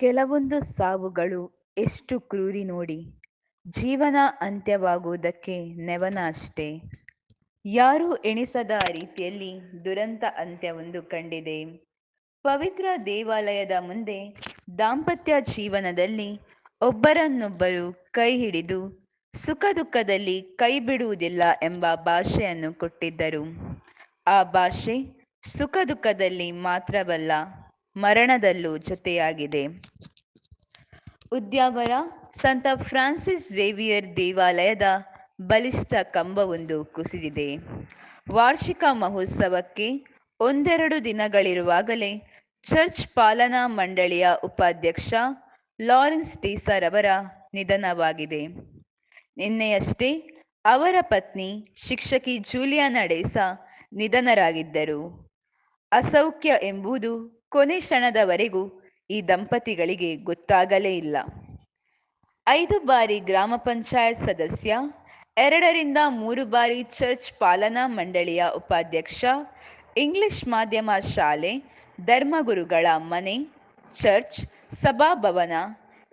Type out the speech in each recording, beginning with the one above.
ಕೆಲವೊಂದು ಸಾವುಗಳು ಎಷ್ಟು ಕ್ರೂರಿ ನೋಡಿ. ಜೀವನ ಅಂತ್ಯವಾಗುವುದಕ್ಕೆ ನೆವನ ಅಷ್ಟೇ. ಯಾರೂ ಎಣಿಸದ ರೀತಿಯಲ್ಲಿ ದುರಂತ ಅಂತ್ಯವೊಂದು ಕಂಡಿದೆ. ಪವಿತ್ರ ದೇವಾಲಯದ ಮುಂದೆ ದಾಂಪತ್ಯ ಜೀವನದಲ್ಲಿ ಒಬ್ಬರನ್ನೊಬ್ಬರು ಕೈ ಹಿಡಿದು ಸುಖ ದುಃಖದಲ್ಲಿ ಕೈ ಬಿಡುವುದಿಲ್ಲ ಎಂಬ ಭಾಷೆಯನ್ನು ಕೊಟ್ಟಿದ್ದರು. ಆ ಭಾಷೆ ಸುಖ ದುಃಖದಲ್ಲಿ ಮಾತ್ರವಲ್ಲ ಮರಣದಲ್ಲೂ ಜೊತೆಯಾಗಿದೆ. ಉದ್ಯಾವರ ಸಂತ ಫ್ರಾನ್ಸಿಸ್ ಝೇವಿಯರ್ ದೇವಾಲಯದ ಬಲಿಷ್ಠ ಕಂಬವೊಂದು ಕುಸಿದಿದೆ. ವಾರ್ಷಿಕ ಮಹೋತ್ಸವಕ್ಕೆ ಒಂದೆರಡು ದಿನಗಳಿರುವಾಗಲೇ ಚರ್ಚ್ ಪಾಲನಾ ಮಂಡಳಿಯ ಉಪಾಧ್ಯಕ್ಷ ಲಾರೆನ್ಸ್ ಟೀಸರ್ ನಿಧನವಾಗಿದೆ. ನಿನ್ನೆಯಷ್ಟೇ ಅವರ ಪತ್ನಿ, ಶಿಕ್ಷಕಿ ಜೂಲಿಯಾ ಡೇಸಾ ನಿಧನರಾಗಿದ್ದರು. ಅಸೌಖ್ಯ ಎಂಬುದು ಕೊನೆ ಕ್ಷಣದವರೆಗೂ ಈ ದಂಪತಿಗಳಿಗೆ ಗೊತ್ತಾಗಲೇ ಇಲ್ಲ. ಐದು ಬಾರಿ ಗ್ರಾಮ ಪಂಚಾಯತ್ ಸದಸ್ಯ, ಎರಡರಿಂದ ಮೂರು ಬಾರಿ ಚರ್ಚ್ ಪಾಲನಾ ಮಂಡಳಿಯ ಉಪಾಧ್ಯಕ್ಷ, ಇಂಗ್ಲಿಷ್ ಮಾಧ್ಯಮ ಶಾಲೆ, ಧರ್ಮಗುರುಗಳ ಮನೆ, ಚರ್ಚ್, ಸಭಾಭವನ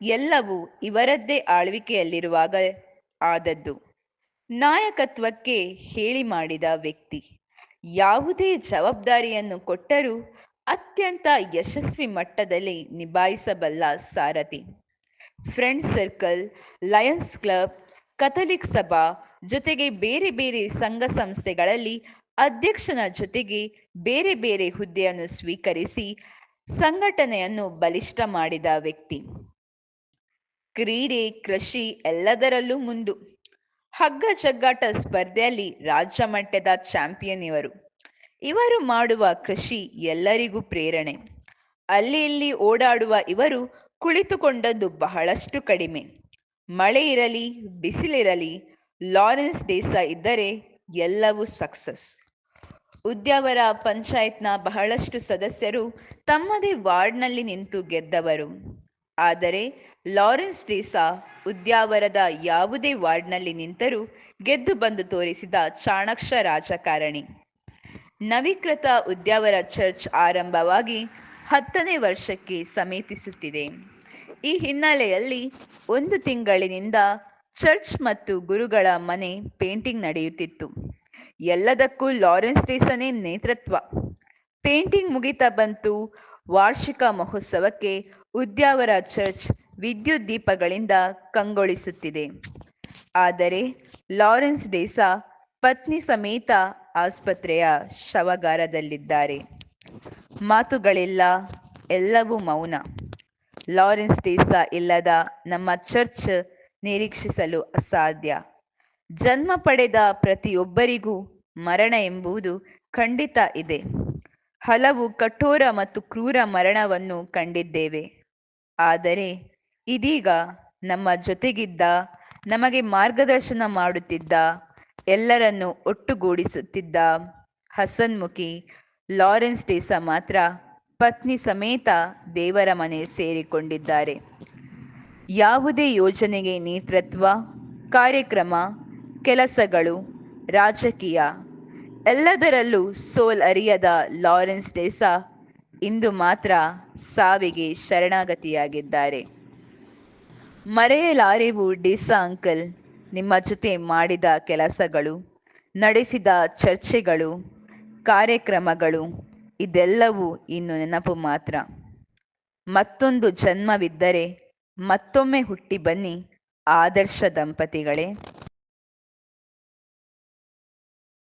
ಎಲ್ಲವೂ ಇವರದ್ದೇ ಆಳ್ವಿಕೆಯಲ್ಲಿರುವಾಗ ಆದದ್ದು. ನಾಯಕತ್ವಕ್ಕೆ ಹೇಳಿ ಮಾಡಿದ ವ್ಯಕ್ತಿ, ಯಾವುದೇ ಜವಾಬ್ದಾರಿಯನ್ನು ಕೊಟ್ಟರೂ ಅತ್ಯಂತ ಯಶಸ್ವಿ ಮಟ್ಟದಲ್ಲಿ ನಿಭಾಯಿಸಬಲ್ಲ ಸಾರಥಿ. Friend circle Lions Club Catholic Sabha ಜೊತೆಗೆ ಬೇರೆ ಬೇರೆ ಸಂಘ ಸಂಸ್ಥೆಗಳಲ್ಲಿ ಅಧ್ಯಕ್ಷನ ಜೊತೆಗೆ ಬೇರೆ ಬೇರೆ ಹುದ್ದೆಯನ್ನು ಸ್ವೀಕರಿಸಿ ಸಂಘಟನೆಯನ್ನು ಬಲಿಷ್ಠ ಮಾಡಿದ ವ್ಯಕ್ತಿ. ಕ್ರೀಡೆ, ಕೃಷಿ ಎಲ್ಲದರಲ್ಲೂ ಮುಂದು. ಹಗ್ಗ ಜಗ್ಗಾಟ ಸ್ಪರ್ಧೆಯಲ್ಲಿ ರಾಜ್ಯ ಮಟ್ಟದ ಚಾಂಪಿಯನ್ ಇವರು. ಇವರು ಮಾಡುವ ಕೃಷಿ ಎಲ್ಲರಿಗೂ ಪ್ರೇರಣೆ. ಅಲ್ಲಿ ಇಲ್ಲಿ ಓಡಾಡುವ ಇವರು ಕುಳಿತುಕೊಂಡದ್ದು ಬಹಳಷ್ಟು ಕಡಿಮೆ. ಮಳೆ ಇರಲಿ, ಬಿಸಿಲಿರಲಿ, ಲಾರೆನ್ಸ್ ಡೇಸಾ ಇದ್ದರೆ ಎಲ್ಲವೂ ಸಕ್ಸಸ್. ಉದ್ಯಾವರ ಪಂಚಾಯತ್ನ ಬಹಳಷ್ಟು ಸದಸ್ಯರು ತಮ್ಮದೇ ವಾರ್ಡ್ನಲ್ಲಿ ನಿಂತು ಗೆದ್ದವರು. ಆದರೆ ಲಾರೆನ್ಸ್ ಡೇಸಾ ಉದ್ಯಾವರದ ಯಾವುದೇ ವಾರ್ಡ್ನಲ್ಲಿ ನಿಂತರೂ ಗೆದ್ದು ಬಂದು ತೋರಿಸಿದ ಚಾಣಕ್ಷ ರಾಜಕಾರಣಿ. ನವೀಕೃತ ಉದ್ಯಾವರ ಚರ್ಚ್ ಆರಂಭವಾಗಿ ಹತ್ತನೇ ವರ್ಷಕ್ಕೆ ಸಮೀಪಿಸುತ್ತಿದೆ. ಈ ಹಿನ್ನೆಲೆಯಲ್ಲಿ ಒಂದು ತಿಂಗಳಿನಿಂದ ಚರ್ಚ್ ಮತ್ತು ಗುರುಗಳ ಮನೆ ಪೇಂಟಿಂಗ್ ನಡೆಯುತ್ತಿತ್ತು. ಎಲ್ಲದಕ್ಕೂ ಲಾರೆನ್ಸ್ ಡೇಸನೇ ನೇತೃತ್ವ. ಪೇಂಟಿಂಗ್ ಮುಗಿತ ಬಂತು. ವಾರ್ಷಿಕ ಮಹೋತ್ಸವಕ್ಕೆ ಉದ್ಯಾವರ ಚರ್ಚ್ ವಿದ್ಯುತ್ ದೀಪಗಳಿಂದ ಕಂಗೊಳಿಸುತ್ತಿದೆ. ಆದರೆ ಲಾರೆನ್ಸ್ ಡೇಸಾ ಪತ್ನಿ ಸಮೇತ ಆಸ್ಪತ್ರೆಯ ಶವಗಾರದಲ್ಲಿದ್ದಾರೆ. ಮಾತುಗಳಿಲ್ಲ, ಎಲ್ಲವೂ ಮೌನ. ಲಾರೆನ್ಸ್ ಡೇಸಾ ಇಲ್ಲದ ನಮ್ಮ ಚರ್ಚ್ ನಿರೀಕ್ಷಿಸಲು ಅಸಾಧ್ಯ. ಜನ್ಮ ಪಡೆದ ಪ್ರತಿಯೊಬ್ಬರಿಗೂ ಮರಣ ಎಂಬುದು ಖಂಡಿತ ಇದೆ. ಹಲವು ಕಠೋರ ಮತ್ತು ಕ್ರೂರ ಮರಣವನ್ನು ಕಂಡಿದ್ದೇವೆ. ಆದರೆ ಇದೀಗ ನಮ್ಮ ಜೊತೆಗಿದ್ದ, ನಮಗೆ ಮಾರ್ಗದರ್ಶನ ಮಾಡುತ್ತಿದ್ದ ಎಲ್ಲರನ್ನು ಒಟ್ಟುಗೂಡಿಸುತ್ತಿದ್ದ ಹಸನ್ಮುಖಿ, ಲಾರೆನ್ಸ್ ಡೇಸ ಮಾತ್ರ ಪತ್ನಿ ಸಮೇತ ದೇವರ ಮನೆ ಸೇರಿಕೊಂಡಿದ್ದಾರೆ. ಯಾವುದೇ ಯೋಜನೆಗೆ ನೇತೃತ್ವ, ಕಾರ್ಯಕ್ರಮ, ಕೆಲಸಗಳು, ರಾಜಕೀಯ ಎಲ್ಲದರಲ್ಲೂ ಸೋಲ್ ಅರಿಯದ ಲಾರೆನ್ಸ್ ಡೇಸ ಇಂದು ಮಾತ್ರ ಸಾವಿಗೆ ಶರಣಾಗತಿಯಾಗಿದ್ದಾರೆ. ಮರೆಯಲಾರೆವು ಡೇಸಾ ಅಂಕಲ್ ನಿಮ್ಮ ಜೊತೆ ಮಾಡಿದ ಕೆಲಸಗಳು, ನಡೆಸಿದ ಚರ್ಚೆಗಳು, ಕಾರ್ಯಕ್ರಮಗಳು, ಇದೆಲ್ಲವೂ ಇನ್ನು ನೆನಪು ಮಾತ್ರ. ಮತ್ತೊಂದು ಜನ್ಮವಿದ್ದರೆ ಮತ್ತೊಮ್ಮೆ ಹುಟ್ಟಿ ಬನ್ನಿ ಆದರ್ಶ ದಂಪತಿಗಳೇ.